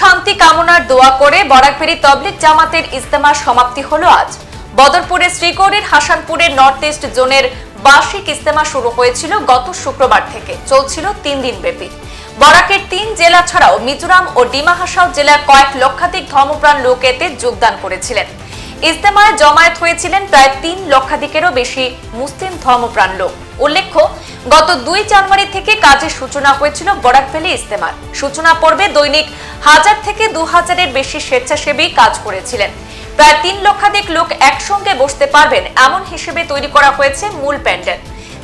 শান্তি কামনার দোয়া করে বরাকভেরি তবলিক জামাতের ইজতেমার সমাপ্তি হলো আজ। বদরপুরের শ্রীগৌরীর হাসানপুরের নর্থ ইস্ট জোনের বার্ষিক ইজতেমা শুরু হয়েছিল গত শুক্রবার থেকে। চলছিল তিন দিন ব্যাপী। বরাকের তিন জেলা ছাড়াও মিজোরাম ও ডিমা হাসাও জেলার কয়েক লক্ষাধিক ধর্মপ্রাণ লোক এতে যোগদান করেছিলেন। ইজতেমায় জমায়েত হয়েছিলেন প্রায় তিন লক্ষাধিকেরও বেশি মুসলিম ধর্মপ্রাণ লোক। উল্লেখ্য গত দুই জানুয়ারি থেকে কাজের সূচনা হয়েছিল বরাকভ্যালি ইজতেমার সূচনা পর্বে দৈনিক হাজার থেকে দু হাজারের বেশি স্বেচ্ছাসেবী কাজ করেছিলেন। প্রায় তিন লক্ষাধিক লোক একসঙ্গে বসতে পারবেন এমন হিসেবে তৈরি করা হয়েছে মূল প্যান্ডেল,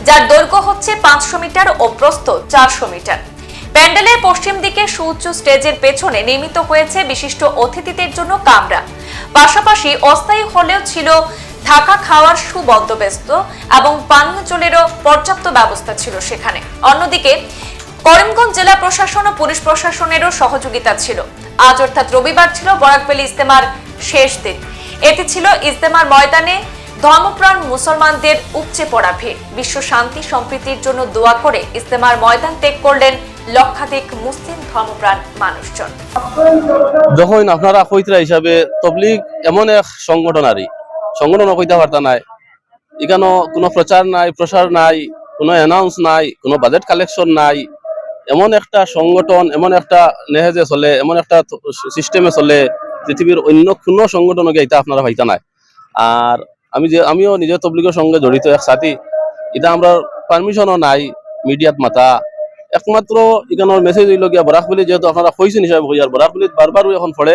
যার দৈর্ঘ্য হচ্ছে পাঁচশো মিটার ও প্রস্থ চারশো মিটার। প্যান্ডেলের পশ্চিম দিকে সুউচ্চ স্টেজের পেছনে নির্মিত হয়েছে বিশিষ্ট অতিথিদের জন্য কামরা। পাশাপাশি অস্থায়ী হলেও ছিল থাকা খাওয়ার সুবন্দোবস্ত এবং পানীয় জলেরও পর্যাপ্ত ব্যবস্থা ছিল সেখানে। অন্যদিকে, করিমগঞ্জ জেলা প্রশাসন ও পুলিশ প্রশাসনেরও সহযোগিতা ছিল। আজ অর্থাৎ রবিবার ছিল বরাকভ্যালি ইজতেমার শেষ দিন। এটি ছিল ইজতেমার ময়দানে ধর্মপ্রাণ মুসলমানদের উপচে পড়া ভিড়। বিশ্ব শান্তি সম্প্রীতির জন্য দোয়া করে ইজতেমার ময়দান ত্যাগ করলেন লক্ষাধিক মুসলিম ধর্মপ্রাণ মানুষজন। যখন আপনারা কইতরা হিসাবে তবলিগ এমন এক সংগঠন আরই সংগঠন কইতে পারতা নাই। এখানে কোনো প্রচার নাই প্রসার নাই, কোনো অ্যানাউন্স নাই, কোনো বাজেট কালেকশন নাই। এমন একটা সংগঠন, এমন একটা নেহেজে চলে, এমন একটা সিস্টেমে চলে পৃথিবীর অন্য কোনো সংগঠনকে এটা আপনারা ভাইতা নাই। আর আমি যে, আমিও নিজের তবলিগের সঙ্গে জড়িত এক সাথী। এটা আমরা পারমিশনও নাই মিডিয়াত মাতা। একমাত্র এখানের মেসেজ হইল গিয়া বরাকবলি যেহেতু আপনারা কইছেন হিসাবে কই আর বরাকবলি বারবার এখন পড়ে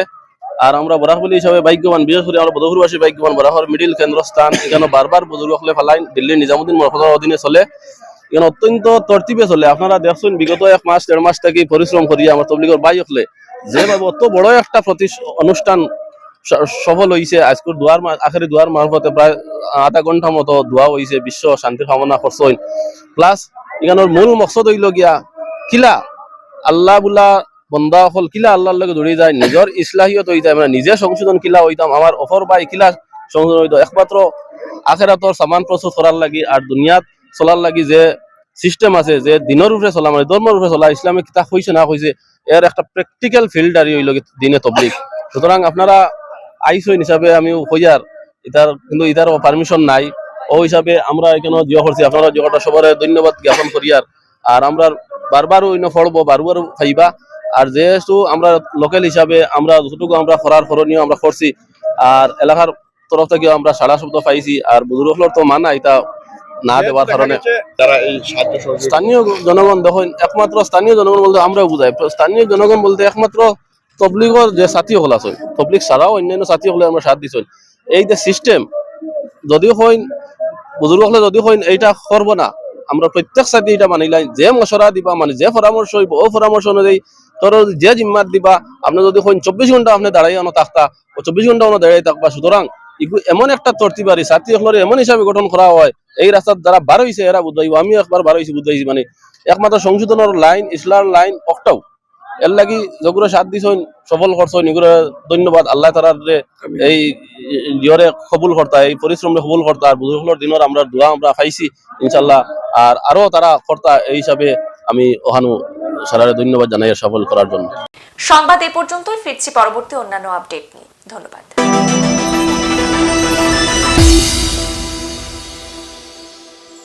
আর আমরা বরাকবলি হিসাবে ভাগ্যবান, বিশেষ করে আমরা বদরপুরবাসী ভাগ্যবান বরাকর মিডিল কেন্দ্রস্থান এখানে বারবার বুজুর্গ হলে ফেলাইন দিল্লি নিজামুদ্দিন মরফতার অধীনে চলে। এখানে অত্যন্ত তরতিবে চলে। আপনারা দেখছেন, বিগত এক মাস, দেড় মাস থেকে পরিশ্রম করিয়া আমার তবলিগর বাই হলে। যেভাবে অত বড় একটা প্রতি অনুষ্ঠান সফল হয়েছে আজকের দুয়ার আখেরি দুয়ার মারফতে প্রায় আধা ঘণ্টা মতো দোয়া হয়েছে বিশ্ব শান্তি কামনা করছেন। প্লাস এখানের মূল মকসদ হইল গিয়া, কিলা? আল্লাহ বুলা বন্দা হল কিলা আল্লাহর লগে জড়িয়ে যায় নিজের ইসলাহিয়ত হয়ে যায় মানে নিজে সংশোধন কিলা হইতাম আমার অফর বাই কিলা সংশোধন হইতো একমাত্র আখেরাতর সামান প্রস্তুত করার লাগি আর দুনিয়াত চলার লাগি যে সিস্টেম আছে, যে দিনের উপরে চলা মানে ধর্মের উপরে চলা ইসলামে কিতাব হয়েছে না হয়েছে এর একটা প্র্যাকটিক্যাল ফিল্ড আর হইল দিনে তবলিক সুতরাং আপনারা আইসইন হিসাবে আমি হইয়ার ইতার কিন্তু ইতারও পারমিশন নাই। ও হিসাবে আমরা এখানে জিও করছি, আপনারা জিওটা সবার ধন্যবাদ জ্ঞাপন করিয়ার। আর আমরা বারবার অন্য ফলবো বারবার খাইবা। আর যেহেতু আমরা লোকাল হিসাবে আমরা যতটুকু আমরা করার করণীয় আমরা করছি আর এলাকার তরফ থেকে আমরা সারা শব্দ পাইছি আর বুজুর্গর তো মানা এটা না দেওয়ার কারণে। তারা এই স্থানীয় জনগণ দেখুন একমাত্র স্থানীয় জনগণ বলতে আমরাও বুঝাই স্থানীয় জনগণ বলতে একমাত্র তবলিগর যে সাথী হল আছে তবলিগ ছাড়াও অন্যান্য সাথী হলে আমরা সাথ দিছেন এই যে সিস্টেম যদিও হইন বুজুর্গ হলে যদি হইন এইটা করব না আমরা প্রত্যেক সাথে এটা মানিলাই যে মশরা দিবা মানে যে পরামর্শ হইব ও পরামর্শ অনুযায়ী তোর যে জিম্মাত দিবা আপনি যদি হইন চব্বিশ ঘণ্টা আপনি দাঁড়াই আনো থাকতা ও চব্বিশ ঘণ্টা আপনি দাঁড়াই থাকবা সুতরাং এমন একটা তর্তিবারি সাথী হলের এমন হিসাবে গঠন করা হয় এই রাস্তার যারা বার হয়েছে এরা বুঝাইব আমিও একবার বার হয়েছি বুঝাইছি মানে একমাত্র সংশোধনের লাইন ইসলার লাইন অকটাও। এর লাগি যেগুলো সাথ দিছেন সফল করছেন এগুলো ধন্যবাদ আল্লাহ তালার এই ইয়রে কবুল কর্তা এই পরিশ্রমে কবুল কর্তা আর বুজুর্গর দিনের আমরা দোয়া আমরা পাইছি ইনশাল্লাহ আর আরও তারা কর্তা এই হিসাবে আমি ওহানু সারারে ধন্যবাদ জানাই সফল করার জন্য। সংবাদ এ পর্যন্তই, ফিরছি পরবর্তী অন্যান্য আপডেট নিয়ে। ধন্যবাদ।